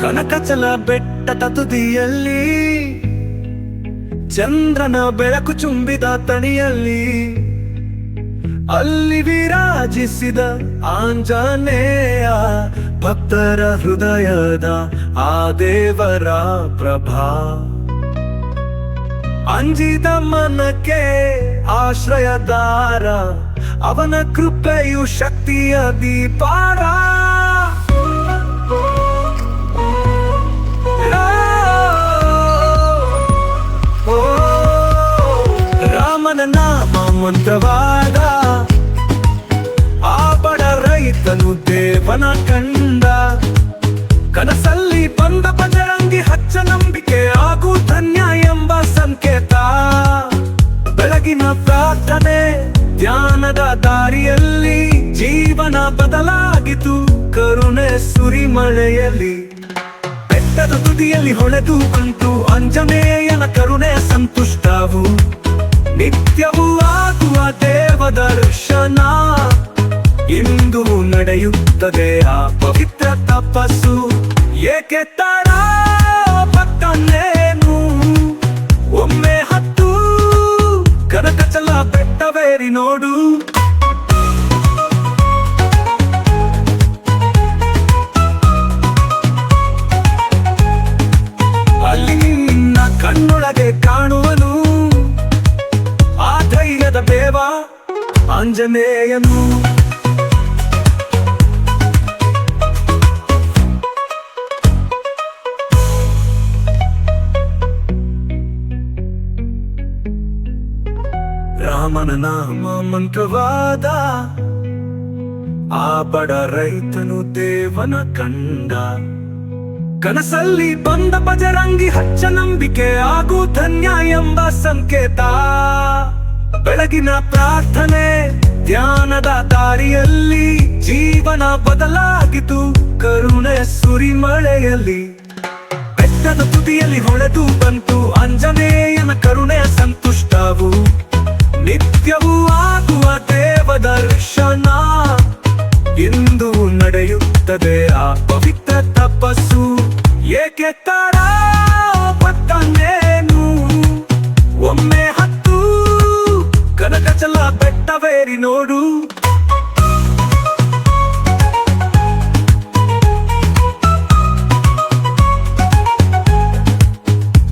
ಕನಕಚಲ ಬೆಟ್ಟದ ತುದಿಯಲ್ಲಿ ಚಂದ್ರನ ಬೆಳಕು ಚುಂಬಿದ ತಣಿಯಲ್ಲಿ, ಅಲ್ಲಿ ವಿರಾಜಿಸಿದ ಆಂಜನೇಯ ಭಕ್ತರ ಹೃದಯದ ಆ ದೇವರ ಪ್ರಭಾ. ಅಂಜಿದ ಮನಕ್ಕೆ ಆಶ್ರಯದಾರ, ಅವನ ಕೃಪೆಯು ಶಕ್ತಿಯ ದೀಪಾರ ಮಂತ್ರವಾದ ಆ ಬಡ ರೈತನು ದೇವನ ಕಂಡ. ಕನಸಲ್ಲಿ ಬಂದ ಬಜರಂಗಿ ಹಚ್ಚ ನಂಬಿಕೆ ಹಾಗೂ ಧನ್ಯ ಎಂಬ ಸಂಕೇತ. ಬೆಳಗಿನ ಪ್ರಾರ್ಥನೆ ಧ್ಯಾನದ ದಾರಿಯಲ್ಲಿ ಜೀವನ ಬದಲಾಗಿತು. ಕರುಣೆ ಸುರಿಮಳೆಯಲ್ಲಿ ಬೆಟ್ಟದ ತುದಿಯಲ್ಲಿ ಹೊಳೆದು ಬಂತು. ಅಂಜನೇಯನ ಕರುಣೆ ಸಂತುಷ್ಟವು. ನಿತ್ಯವೂ ದರ್ಶನ ಇಂದು ನಡೆಯುತ್ತದೆ ಆ ಪವಿತ್ರ ತಪಸ್ಸು. ಏಕೆ ತರ ಭಕ್ತನೇನು? ಒಮ್ಮೆ ಹತ್ತು ಕನಕಚಲ ಬೆಟ್ಟವೇರಿ ನೋಡು. ಆಂಜನೇಯನು. ರಾಮನ ನಾಮ ಮಂತ್ರವಾದ, ಆ ಬಡ ರೈತನು ದೇವನ ಕಂಡ. ಕನಸಲ್ಲಿ ಬಂದ ಬಜರಂಗಿ ಹಚ್ಚ ನಂಬಿಕೆ ಹಾಗೂ ಧನ್ಯ ಎಂಬ ಸಂಕೇತ. ಬೆಳಗಿನ ಪ್ರಾರ್ಥನೆ, ಧ್ಯಾನದ ದಾರಿಯಲ್ಲಿ ಜೀವನ ಬದಲಾಗಿತು. ಕರುಣೆ ಸುರಿಮಳೆಯಲ್ಲಿ, ಬೆಟ್ಟದ ತುದಿಯಲ್ಲಿ ಹೊಳೆದು ಬಂತು. ಅಂಜನೇಯನ ಕರುಣೆಯ ಸಂತುಷ್ಟವು, ನಿತ್ಯವೂ ಆಗುವ ದೇವ ದರ್ಶನ ಇಂದು ನಡೆಯುತ್ತದೆ. ಆ ಪವಿತ್ರ ತಪಸ್ಸು ಏಕೆ ತರ ಪತ್ತನೇನು ಒಮ್ಮೆ ಕನಕಚಲ ಬೆಟ್ಟವೇರಿ ನೋಡು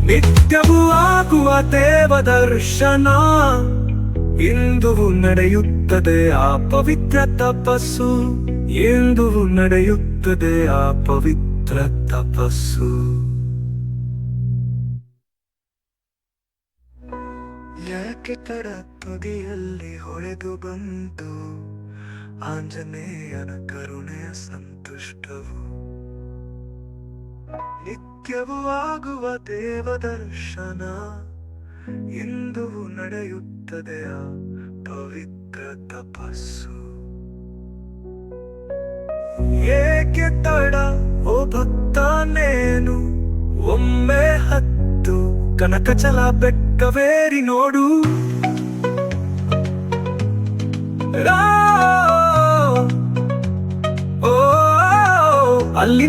ನಿತ್ಯವೂ ಆಗುವ ದೇವ ದರ್ಶನ ಇಂದುವು ನಡೆಯುತ್ತದೆ ಆ ಪವಿತ್ರ ತಪಸ್ಸು. ಇಂದುವು ನಡೆಯುತ್ತದೆ ಆ ಪವಿತ್ರ ತಪಸ್ಸು. ಯಾಕೆ ತಡ ತುದಿಯಲ್ಲಿ ಹೊಳೆದು ಬಂತು? ಆಂಜನೇಯನ ಕರುಣೆಯ ಸಂತುಷ್ಟವು. ನಿತ್ಯವೂ ಆಗುವ ದೇವ ದರ್ಶನ ಇಂದು ನಡೆಯುತ್ತದೆ ಆ ಪವಿತ್ರ ತಪಸ್ಸು. ಏಕೆ ತಡ, ಓ ಭಕ್ತಾನೇನು ಒಮ್ಮೆ ಹತ್ತು? ಕನಕಚಲ ಬೆಟ್ಟವೇರಿ ನೋಡು ರಾ- ಓ ಅಲ್ಲಿ